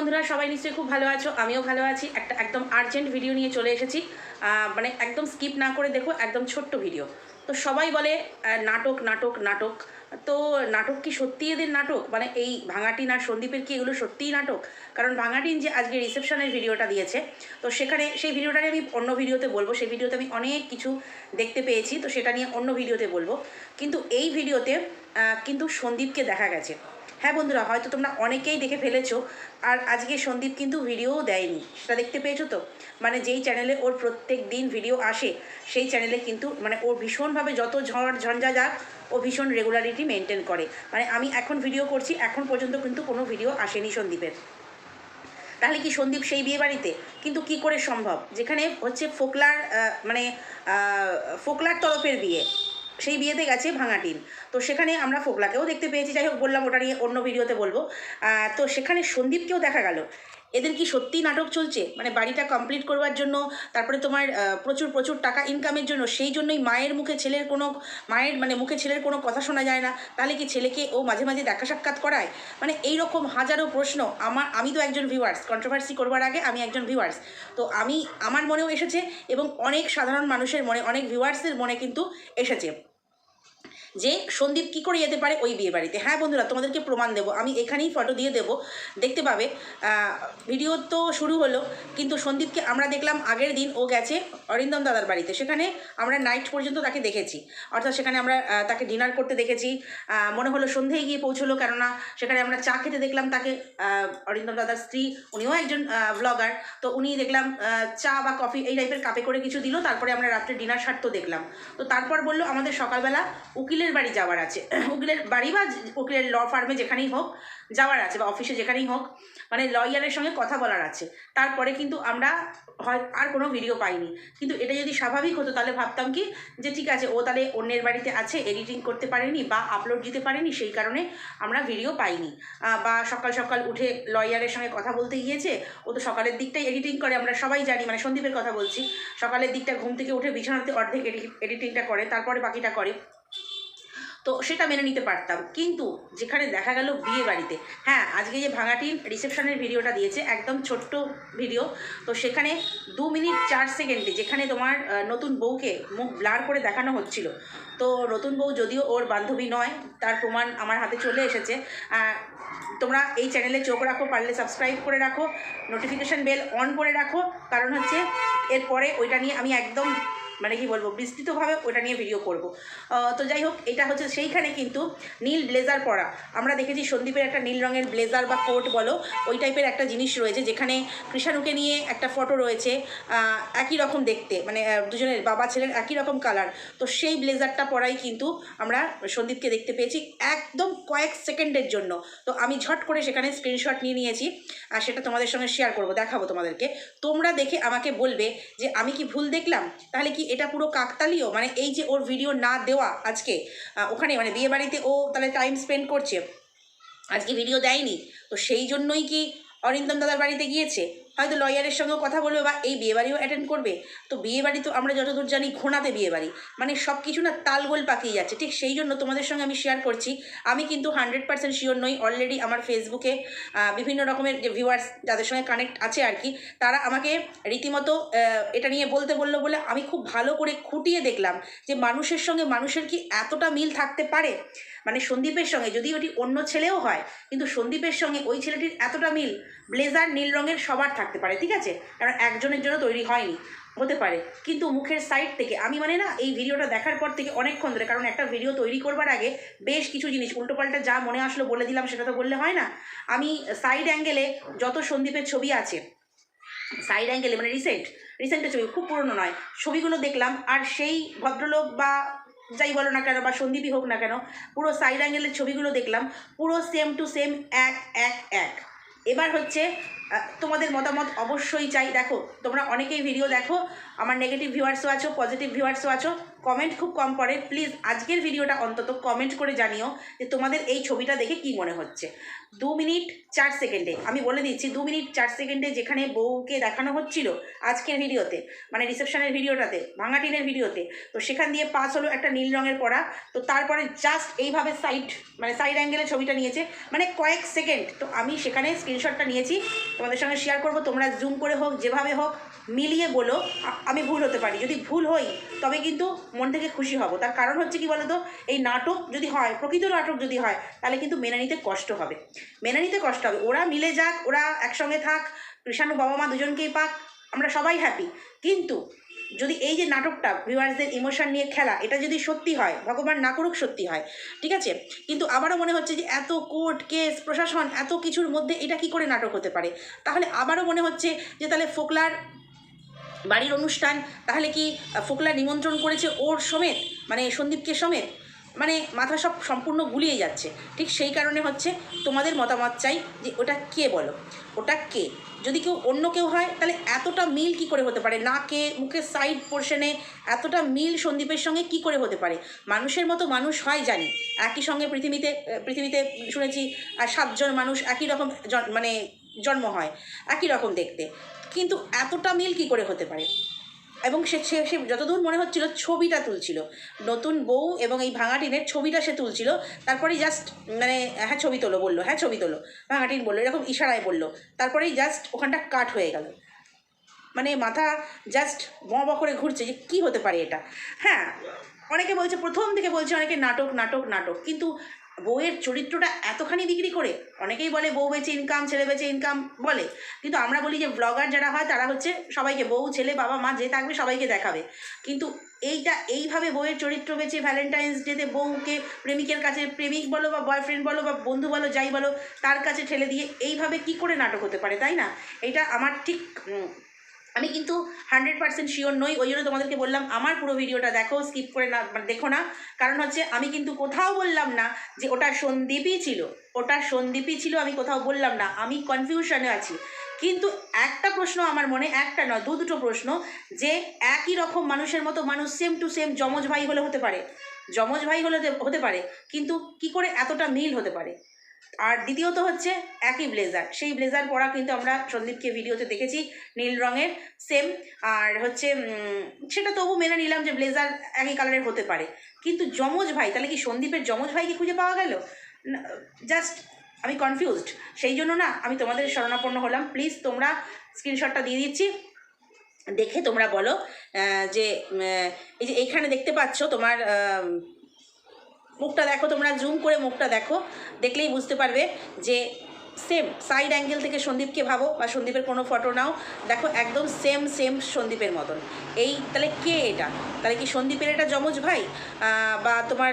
বন্ধুরা, সবাই নিশ্চয়ই খুব ভালো আছো, আমিও ভালো আছি। একটা একদম আর্জেন্ট ভিডিও নিয়ে চলে এসেছি। মানে একদম স্কিপ না করে দেখো, একদম ছোট্ট ভিডিও তো সবাই বলে নাটক নাটক নাটক। তো নাটক কি সত্যি এদের নাটক? মানে এই ভাঙাটিন আর সন্দীপের কি এগুলো সত্যিই নাটক? কারণ ভাঙাটিন যে আজকে রিসেপশনের ভিডিওটা দিয়েছে, তো সেখানে, সেই ভিডিওটা আমি অন্য ভিডিওতে বলব। সেই ভিডিওতে আমি অনেক কিছু দেখতে পেয়েছি, তো সেটা নিয়ে অন্য ভিডিওতে বলব। কিন্তু এই ভিডিওতে কিন্তু সন্দীপকে দেখা গেছে। হ্যাঁ বন্ধুরা, হয়তো তোমরা অনেকেই দেখে ফেলেছো, আর আজকে সন্দীপ কিন্তু ভিডিও দেয়নি। সেটা দেখতে পেয়েছ তো? মানে যেই চ্যানেলে ওর প্রত্যেক দিন ভিডিও আসে, সেই চ্যানেলে কিন্তু মানে ওর ভীষণভাবে যত ঝড় ঝঞ্ঝা যাক, ও ভীষণ রেগুলারিটি মেনটেন করে। মানে আমি এখন ভিডিও করছি, এখন পর্যন্ত কিন্তু কোনো ভিডিও আসেনি সন্দীপের। তাহলে কি সন্দীপ সেই বিয়ে বাড়িতে কিন্তু কি করে সম্ভব? যেখানে হচ্ছে ফোকলার মানে ফোকলার তরফের বিয়ে। সেই বিয়েতে গেছে ভাঙাটিন তো সেখানে আমরা ফোকলাকেও দেখতে পেয়েছি। যাই হোক, বললাম ওটা নিয়ে অন্য ভিডিওতে বলব। তো সেখানে সন্দীপকেও দেখা গেল। এদের কি সত্যিই নাটক চলছে? মানে বাড়িটা কমপ্লিট করবার জন্য, তারপরে তোমার প্রচুর প্রচুর টাকা ইনকামের জন্য, সেই জন্যই মায়ের মুখে ছেলের কোনো, মায়ের মানে মুখে ছেলের কোনো কথা শোনা যায় না। তাহলে কি ছেলেকে ও মাঝে মাঝে দেখা সাক্ষাৎ করায়? মানে এই রকম হাজারো প্রশ্ন। আমার, আমি তো একজন ভিউয়ার্স কন্ট্রোভার্সি করবার আগে আমি একজন ভিউয়ার্স তো আমি, আমার মনেও এসেছে এবং অনেক সাধারণ মানুষের মনে, অনেক ভিউয়ার্সের মনে কিন্তু এসেছে। যে সন্দীপ কী করে যেতে পারে ওই বিয়ে বাড়িতে। হ্যাঁ বন্ধুরা, তোমাদেরকে প্রমাণ দেবো। আমি এখানেই ফটো দিয়ে দেবো। দেখতে পাবে ভিডিও তো শুরু হলো, কিন্তু সন্দীপকে আমরা দেখলাম আগের দিন ও গেছে অরিন্দম দাদার বাড়িতে। সেখানে আমরা নাইট পর্যন্ত তাকে দেখেছি। অর্থাৎ সেখানে আমরা তাকে ডিনার করতে দেখেছি। মনে হলো সন্ধেয় গিয়ে পৌঁছলো, কেননা সেখানে আমরা চা খেতে দেখলাম তাকে অরিন্দম দাদার স্ত্রী। উনিও একজন ব্লগার তো উনি দেখলাম চা বা কফি এই টাইপের কাপে করে কিছু দিল। তারপরে আমরা রাত্রে ডিনার সারতেও দেখলাম। তো তারপর বলল, আমাদের সকালবেলা উকিলের বাড়ি যাওয়ার আছে। উকিলের বাড়ি বা উকিলের ল ফার্মে যেখানেই হোক যাওয়ার আছে বা অফিসে যেখানেই হোক মানে লয়ারের সঙ্গে কথা বলার আছে। তারপরে কিন্তু আমরা হয়, আর কোনো ভিডিও পাইনি। কিন্তু এটা যদি স্বাভাবিক হতো, তাহলে ভাবতাম কি, যে ঠিক আছে, ও তাহলে অন্যের বাড়িতে আছে এডিটিং করতে পারেনি বা আপলোড দিতে পারেনি, সেই কারণে আমরা ভিডিও পাইনি। বা সকাল সকাল উঠে লয়ারের সঙ্গে কথা বলতে গিয়েছে, ও তো সকালের দিকটাই এডিটিং করে, আমরা সবাই জানি মানে সন্দীপের কথা বলছি। সকালের দিকটা ঘুম থেকে উঠে বিছানাতে অর্ধেক এডিটিংটা করে, তারপরে বাকিটা করে। তো সেটা মেনে নিতে পারতাম। কিন্তু যেখানে দেখা গেল বিয়ে বাড়িতে। হ্যাঁ আজকে যে ভাঙাটিন রিসেপশনের ভিডিওটা দিয়েছে, একদম ছোট্ট ভিডিও। তো সেখানে দু মিনিট চার সেকেন্ডে যেখানে তোমার নতুন বউকে মুখ ব্লার করে দেখানো হচ্ছিল। তো নতুন বউ যদিও ওর বান্ধবী নয়, তার প্রমাণ আমার হাতে চলে এসেছে। তোমরা এই চ্যানেলে চোখ রাখো, পারলে সাবস্ক্রাইব করে রাখো নোটিফিকেশান বেল অন করে রাখো। কারণ হচ্ছে, এরপরে ওইটা নিয়ে আমি একদম মানে কি বলব, বিস্তৃতভাবে ওটা নিয়ে ভিডিও করব। তো যাই হোক, এটা হচ্ছে সেইখানে কিন্তু নীল ব্লেজার পরা। আমরা দেখেছি সন্দীপের একটা নীল রঙের ব্লেজার বা কোট বলো, ওই টাইপের একটা জিনিস রয়েছে যেখানে কৃষাণুকে নিয়ে একটা ফটো রয়েছে একই রকম দেখতে। মানে দুজনের বাবা ছেলের একই রকম কালার তো সেই ব্লেজারটা পরাই কিন্তু আমরা সন্দীপকে দেখতে পেয়েছি একদম কয়েক সেকেন্ডের জন্য। তো আমি ঝট করে সেখানে স্ক্রিনশট নিয়ে নিয়েছি, আর সেটা তোমাদের সঙ্গে শেয়ার করব, দেখাবো তোমাদেরকে। তোমরা দেখে আমাকে বলবে যে আমি কি ভুল দেখলাম? তাহলে কি এটা পুরো কাকতালিও মানে এই যে ওর ভিডিও না দেওয়া আজকে ওখানে মানে বিয়ে বাড়িতে ও তাহলে টাইম স্পেন্ড করছে, আজকে ভিডিও দেয়নি, তো সেই জন্যই কি অরিন্দম দাদার বাড়িতে গিয়েছে? হয়তো লয়ারের সঙ্গেও কথা বলবে বা এই বিয়েবাড়িও অ্যাটেন্ড করবে। তো বিয়েবাড়ি তো আমরা যতদূর জানি ঘোনাতে বিয়েবাড়ি। মানে সব কিছু না তালগোল পাকিয়ে যাচ্ছে। ঠিক সেই জন্য তোমাদের সঙ্গে আমি শেয়ার করছি। আমি কিন্তু হান্ড্রেড পার্সেন্ট শিওর নই। অলরেডি আমার ফেসবুকে বিভিন্ন রকমের যে ভিউয়ার্স যাদের সঙ্গে কানেক্ট আছে আর কি, তারা আমাকে রীতিমতো এটা নিয়ে বলতে বলল বলে আমি খুব ভালো করে খুঁটিয়ে দেখলাম যে মানুষের সঙ্গে মানুষের কি এতটা মিল থাকতে পারে? মানে সন্দীপের সঙ্গে যদি ওটি অন্য ছেলেও হয়, কিন্তু সন্দীপের সঙ্গে ওই ছেলেটির এতটা মিল, ব্লেজার নীল রঙের সবার থাকতে পারে, ঠিক আছে? কারণ একজনের জন্য তৈরি হয়নি, হতে পারে। কিন্তু মুখের সাইড থেকে, আমি মানে না, এই ভিডিওটা দেখার পর থেকে অনেকক্ষণ ধরে, কারণ একটা ভিডিও তৈরি করবার আগে বেশ কিছু জিনিস, উল্টোপাল্টা যা মনে আসলো বলে দিলাম, সেটা তো বললে হয় না। আমি সাইড অ্যাঙ্গেলে যত সন্দীপের ছবি আছে সাইড অ্যাঙ্গেলে মানে রিসেন্ট রিসেন্টের ছবি, খুব পুরনো নয়, ছবিগুলো দেখলাম, আর সেই ভদ্রলোক বা যাই বলো না কেন, বা সন্দীপই হোক না কেন, পুরো সাইড অ্যাঙ্গেলের ছবিগুলো দেখলাম, পুরো সেম টু সেম এক এক এক। এবার হচ্ছে তোমাদের মতামত অবশ্যই চাই। দেখো, তোমরা অনেকেই ভিডিও দেখো, আমার নেগেটিভ ভিউয়ার্সও আছো পজিটিভ ভিউয়ার্সও আছো কমেন্ট খুব কম করে প্লিজ আজকের ভিডিওটা অন্তত কমেন্ট করে জানিও যে তোমাদের এই ছবিটা দেখে কি মনে হচ্ছে। দু মিনিট চার সেকেন্ডে, আমি বলে দিচ্ছি, দু মিনিট চার সেকেন্ডে যেখানে বউকে দেখানো হচ্ছিল আজকের ভিডিওতে মানে রিসেপশনের ভিডিওটাতে ভাঙাটিনের ভিডিওতে তো সেখান দিয়ে পাস হলো একটা নীল রঙের পড়া, তো তারপরে জাস্ট এইভাবে সাইড মানে সাইড অ্যাঙ্গেলে ছবিটা নিয়েছে মানে কয়েক সেকেন্ড, তো আমি সেখানে স্ক্রিনশটটা নিয়েছি তোমাদের সঙ্গে শেয়ার করব, তোমরা জুম করে হোক, যেভাবে হোক, মিলিয়ে বলো। আমি ভুল হতে পারি। যদি ভুল হই, তবে কিন্তু মন থেকে খুশি হব। তার কারণ হচ্ছে কি বলতো? এই নাটক যদি হয়, প্রকৃত নাটক যদি হয়, তাহলে কিন্তু মেনে নিতে কষ্ট হবে। মেনে নিতে কষ্ট হবে। ওরা মিলে যাক, ওরা একসঙ্গে থাক, কৃষাণু বাবা মা দুজনকেই পাক, আমরা সবাই হ্যাপি কিন্তু যদি এই যে নাটকটা ভিউয়ার্সদের ইমোশন নিয়ে খেলা, এটা যদি সত্যি হয়, ভগবান না করুক সত্যি হয়, ঠিক আছে? কিন্তু আবারও মনে হচ্ছে যে এত কোর্ট কেস, প্রশাসন, এত কিছুর মধ্যে এটা কি করে নাটক হতে পারে? তাহলে আবারও মনে হচ্ছে যে তাহলে ফোকলার বাড়ির অনুষ্ঠান, তাহলে কি ফোকলা নিমন্ত্রণ করেছে ওর সমেত? মানে সন্দীপকে সমেত? মানে মাথা সব সম্পূর্ণ গুলিয়ে যাচ্ছে। ঠিক সেই কারণে হচ্ছে তোমাদের মতামত চাই যে ওটা কে বলো? ওটা কে? যদি কেউ অন্য কেউ হয়, তাহলে এতটা মিল কি করে হতে পারে? নাকে মুখের সাইড পোর্শনে এতটা মিল সন্দীপের সঙ্গে কি করে হতে পারে? মানুষের মতো মানুষ হয় জানি। একই সঙ্গে পৃথিবীতে পৃথিবীতে শুনেছি আর সাতজন মানুষ একই রকম মানে জন্ম হয়, একই রকম দেখতে। কিন্তু এতটা মিল কি করে হতে পারে? এবং সে সে যতদূর মনে হচ্ছিল ছবিটা তুলছিল। নতুন বউ এবং এই ভাঙাটিনের ছবিটা সে তুলছিল। তারপরেই জাস্ট মানে হ্যাঁ ছবি তোলো বলল হ্যাঁ ছবি তোলো। ভাঙাটিন বলল, এরকম ইশারায় বলল। তারপরেই জাস্ট ওখানটা কাট হয়ে গেল। মানে মাথা জাস্ট ব ব করে ঘুরছে যে কী হতে পারে এটা। হ্যাঁ অনেকে বলছে, প্রথম থেকে বলছে অনেকে নাটক নাটক নাটক। কিন্তু বউয়ের চরিত্রটা এতখানি বিক্রি করে, অনেকেই বলে বউ বেচে ইনকাম ছেলে বেচে ইনকাম বলে। কিন্তু আমরা বলি যে ব্লগার যারা হয়, তারা হচ্ছে সবাইকে বউ, ছেলে, বাবা, মা যে থাকবে সবাইকে দেখাবে। কিন্তু এইটা, এইভাবে বউয়ের চরিত্র বেচে ভ্যালেন্টাইন্স ডেতে বউকে প্রেমিকের কাছে, প্রেমিক বলো বা বয়ফ্রেন্ড বলো বা বন্ধু বলো, যাই বলো, তার কাছে ঠেলে দিয়ে এইভাবে কি করে নাটক হতে পারে, তাই না? এটা আমার ঠিক আমি কিন্তু হান্ড্রেড পার্সেন্ট শিওর নই, ওই জন্য তোমাদেরকে বললাম, আমার পুরো ভিডিওটা দেখো স্কিপ করে না মানে দেখো না। কারণ হচ্ছে, আমি কিন্তু কোথাও বললাম না যে ওটা সন্দীপই ছিল। ওটা সন্দীপই ছিল, আমি কোথাও বললাম না। আমি কনফিউশনে আছি। কিন্তু একটা প্রশ্ন আমার মনে, একটা নয়, দু দুটো প্রশ্ন যে একই রকম মানুষের মতো মানুষ সেম টু সেম যমজ ভাই হলে হতে পারে। যমজ ভাই হলে হতে- হতে পারে। কিন্তু কি করে এতটা মিল হতে পারে? আর দ্বিতীয়ত হচ্ছে একই ব্লেজার সেই ব্লেজার পরা কিন্তু আমরা সন্দীপকে ভিডিওতে দেখেছি, নীল রঙের সেম আর হচ্ছে সেটা তবু মেনে নিলাম যে ব্লেজার একই কালারের হতে পারে। কিন্তু যমজ ভাই, তাহলে কি সন্দীপের যমজ ভাইকে খুঁজে পাওয়া গেল? জাস্ট আমি কনফিউজড সেই জন্য না, আমি তোমাদের শরণাপন্ন হলাম। প্লিজ তোমরা স্ক্রিনশটটা দিয়ে দিচ্ছি। দেখে তোমরা বলো যে এই যে এইখানে দেখতে পাচ্ছ তোমার মুখটা দেখো, তোমরা জুম করে মুখটা দেখো, দেখলেই বুঝতে পারবে যে সেম সাইড অ্যাঙ্গেল থেকে সন্দীপকে ভাবো বা সন্দীপের কোনো ফটো নাও। দেখো, একদম সেম সেম সন্দীপের মতন। এই, তাহলে কে এটা? তাহলে কি সন্দীপের এটা যমজ ভাই? বা তোমার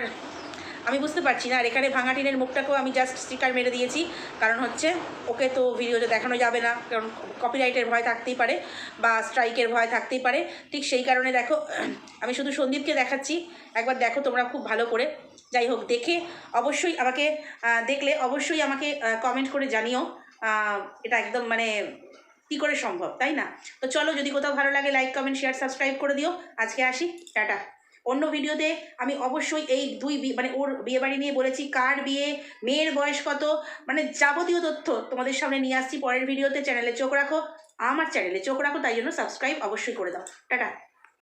আমি বুঝতে পারছি না। আর এখানে ভাঙাটিনের মুখটাকেও আমি জাস্ট স্টিকার মেরে দিয়েছি। কারণ হচ্ছে, ওকে তো ভিডিওতে দেখানো যাবে না। কারণ কপিরাইটের ভয় থাকতেই পারে বা স্ট্রাইকের ভয় থাকতেই পারে। ঠিক সেই কারণে দেখো, আমি শুধু সন্দীপকে দেখাচ্ছি। একবার দেখো তোমরা খুব ভালো করে। যাই হোক, দেখে অবশ্যই আমাকে দেখলে অবশ্যই আমাকে কমেন্ট করে জানিও এটা একদম মানে কী করে সম্ভব, তাই না? তো চলো, যদি কোথাও ভালো লাগে লাইক কমেন্ট শেয়ার সাবস্ক্রাইব করে দিও। আজকে আসি, টাটা। অন্য ভিডিওতে আমি অবশ্যই এই দুই মানে ওর বিয়ে বাড়ি নিয়ে বলেছি, কার বিয়ে, মেয়ের বয়স কত মানে যাবতীয় তথ্য তোমাদের সামনে নিয়ে আসছি পরের ভিডিওতে, চ্যানেলে চোখ রাখো, আমার চ্যানেলে চোখ রাখো, তাই জন্য সাবস্ক্রাইব অবশ্যই করে দাও। টাটা।